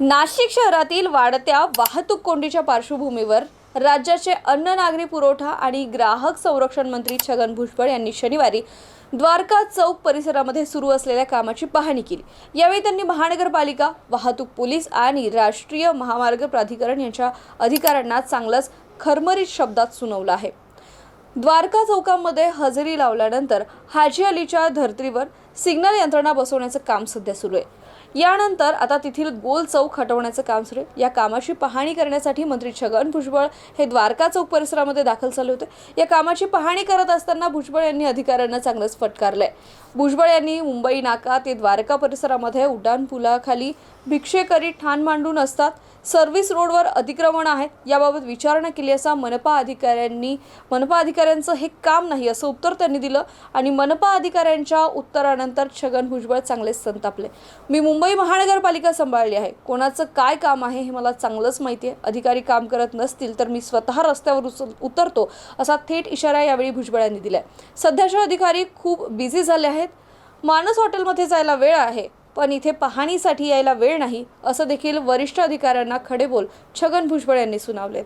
नाशिक शहरातील वाढत्या वाहतूक कोंडीच्या पार्श्वभूमीवर राज्याचे अन्न नागरी पुरवठा आणि ग्राहक संरक्षण मंत्री छगन भुजबळ यांनी शनिवारी द्वारका चौक परिसरामध्ये सुरू असलेल्या कामाची पाहणी केली. यावेळी त्यांनी महानगरपालिका वाहतूक पोलीस आणि राष्ट्रीय महामार्ग प्राधिकरण यांच्या अधिकाऱ्यांना चांगलंच खरमरीत शब्दात सुनावलं आहे. द्वारका चौकामध्ये हजेरी लावल्यानंतर हाजी अलीच्या धर्तीवर सिग्नल यंत्रणा बसवण्याचं काम सध्या सुरू आहे. यानंतर आता तेथील गोल चौक हटवण्याचं काम सुरू आहे. या कामाची पाहणी करण्यासाठी मंत्री छगन भुजबळ हे द्वारका चौक परिसरामध्ये दाखल झाले होते. या कामाची पाहणी करत असताना भुजबळ यांनी अधिकाऱ्यांना चांगलंच फटकारलंय. भुजबळ यांनी मुंबई नाका ते द्वारका परिसरामध्ये उड्डाणपुलाखाली भिक्षेकरी ठाण मांडून असतात. सर्व्हिस रोडवर अतिक्रमण आहेत. याबाबत विचारणा केली असता मनपा अधिकाऱ्यांनी मनपा अधिकाऱ्यांचं हे काम नाही असं उत्तर त्यांनी दिलं आणि मनपा अधिकाऱ्यांच्या उत्तरानंतर छगन भुजबळ चांगलेच संतापले. मी मुंबई महानगरपालिका सांभाळली आहे. कोणाचं काय काम आहे हे मला चांगलंच माहिती आहे. अधिकारी काम करत नसतील तर मी स्वतः रस्त्यावर उचल उतरतो असा थेट इशारा यावेळी भुजबळ यांनी दिलाय. सध्याचे अधिकारी खूप बिझी झाले आहेत. मानस हॉटेलमध्ये जायला वेळ आहे पण इथे पाहणीसाठी यायला वेळ नाही असं देखील वरिष्ठ अधिकाऱ्यांना खडेबोल छगन भुजबळ यांनी सुनावलेत.